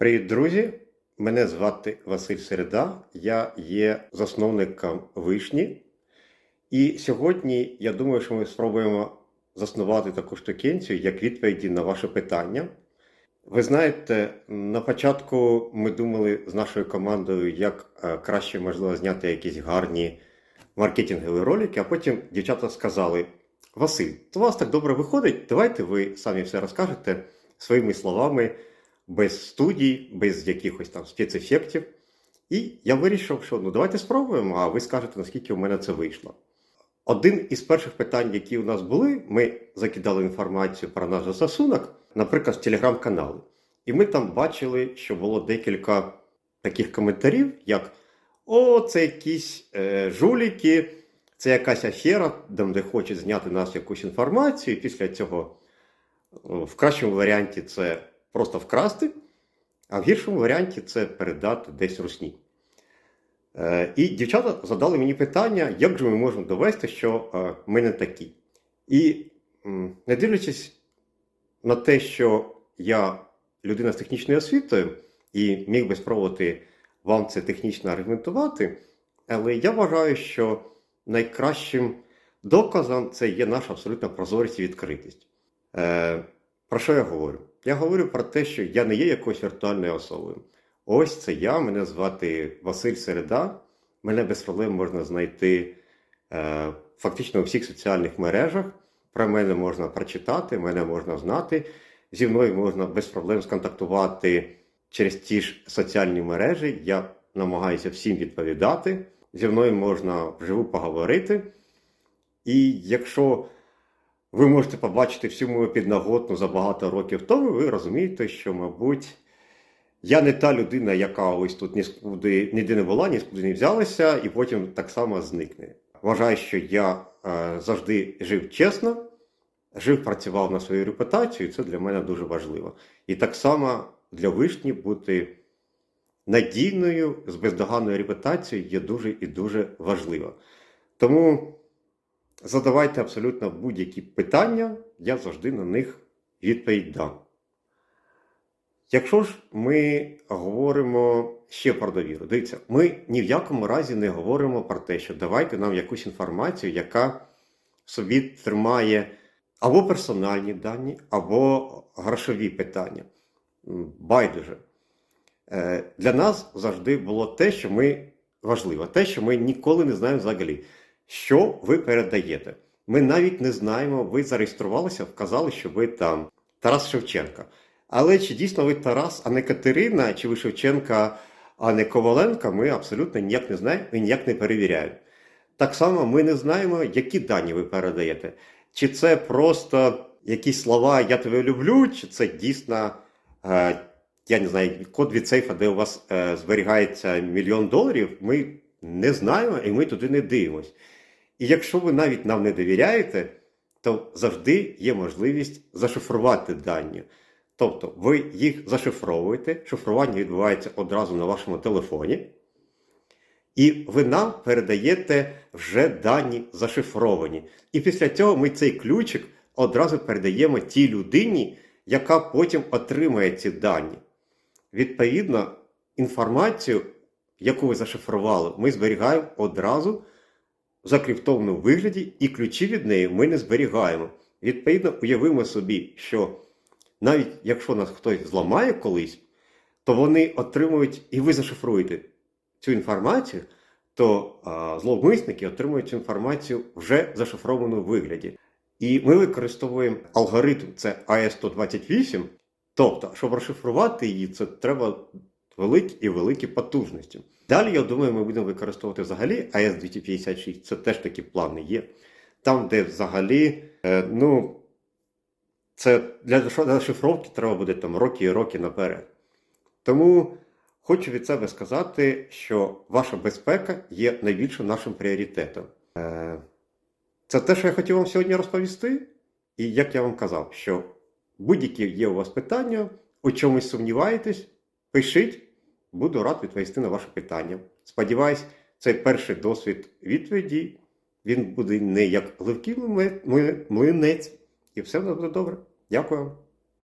Привіт, друзі! Мене звати Василь Середа, я є засновником вишні. І сьогодні я думаю, що ми спробуємо заснувати таку штукенцію як відповіді на ваше питання. Ви знаєте, на початку ми думали з нашою командою, як е, краще можливо зняти якісь гарні маркетингові ролики, а потім дівчата сказали: Василь, то у вас так добре виходить, давайте ви самі все розкажете своїми словами, без студій, без якихось там спецефектів. І я вирішив, що ну давайте спробуємо, а ви скажете, наскільки у мене це вийшло. Один із перших питань, які у нас були, ми закидали інформацію про наш застосунок, наприклад, в телеграм-канали. І ми там бачили, що було декілька таких коментарів, як О, це якісь е, жуліки, це якась афера, де хочуть зняти нас якусь інформацію, і після цього в кращому варіанті це просто вкрасти, а в гіршому варіанті це передати десь русні. Е, І дівчата задали мені питання, як же ми можемо довести, що е, ми не такі. І не дивлячись на те, що я людина з технічною освітою і міг би спробувати вам це технічно аргументувати, але я вважаю, що найкращим доказом це є наша абсолютна прозорість і відкритість. Про що я говорю? Я говорю про те, що я не є якоюсь віртуальною особою. Ось це я, мене звати Василь Середа. Мене без проблем можна знайти е, фактично у всіх соціальних мережах. Про мене можна прочитати, мене можна знати. Зі мною можна без проблем сконтактувати через ті ж соціальні мережі. Я намагаюся всім відповідати. Зі мною можна вживу поговорити. І якщо ви можете побачити всю мою підноготну за багато років тому, ви розумієте, що, мабуть, я не та людина, яка ось тут ніскуди, ніде не була, ніскуди не взялася, і потім так само зникне. Вважаю, що я е, завжди жив чесно, жив, працював на свою репутацію, і це для мене дуже важливо. І так само для вишні бути надійною, з бездоганною репутацією є дуже і дуже важливо. Тому задавайте абсолютно будь-які питання, я завжди на них відповідь дам. Якщо ж ми говоримо ще про довіру, дивіться, ми ні в якому разі не говоримо про те, що давайте нам якусь інформацію, яка собі тримає або персональні дані, або грошові питання. Байдуже. Е, Для нас завжди було те, що ми важливо, те, що ми ніколи не знаємо взагалі, що ви передаєте. Ми навіть не знаємо, ви зареєструвалися, вказали, що ви там Тарас Шевченка. Але чи дійсно ви Тарас, а не Катерина, чи ви Шевченка, а не Коваленка, ми абсолютно ніяк не знаємо і ніяк не перевіряємо. Так само ми не знаємо, які дані ви передаєте. Чи це просто якісь слова Я тебе люблю, чи це дійсно, е, я не знаю, код від сейфа, де у вас е, зберігається мільйон доларів, ми не знаємо і ми туди не дивимось. І якщо ви навіть нам не довіряєте, то завжди є можливість зашифрувати дані. Тобто ви їх зашифровуєте, шифрування відбувається одразу на вашому телефоні, і ви нам передаєте вже дані зашифровані. І після цього ми цей ключик одразу передаємо тій людині, яка потім отримає ці дані. Відповідно, інформацію, яку ви зашифрували, ми зберігаємо одразу в закриптованому вигляді, і ключі від неї ми не зберігаємо. Відповідно, уявимо собі, що навіть якщо нас хтось зламає колись, то вони отримують, і ви зашифруєте цю інформацію, то а, зловмисники отримують цю інформацію вже в зашифрованому вигляді. І ми використовуємо алгоритм, це AES-128, тобто, щоб розшифрувати її, це треба великі і великі потужності. Далі, я думаю, ми будемо використовувати взагалі AES-256, це теж такі плани є. Там, де взагалі, е, ну, це для зашифровки треба буде там роки і роки наперед. Тому хочу від себе сказати, що ваша безпека є найбільшим нашим пріоритетом. Е, Це те, що я хотів вам сьогодні розповісти. І як я вам казав, що будь-які є у вас питання, у чомусь сумніваєтесь, пишіть, буду рад відповісти на ваше питання. Сподіваюсь, цей перший досвід відповіді він буде не як легкий млинець, і все буде добре. Дякую.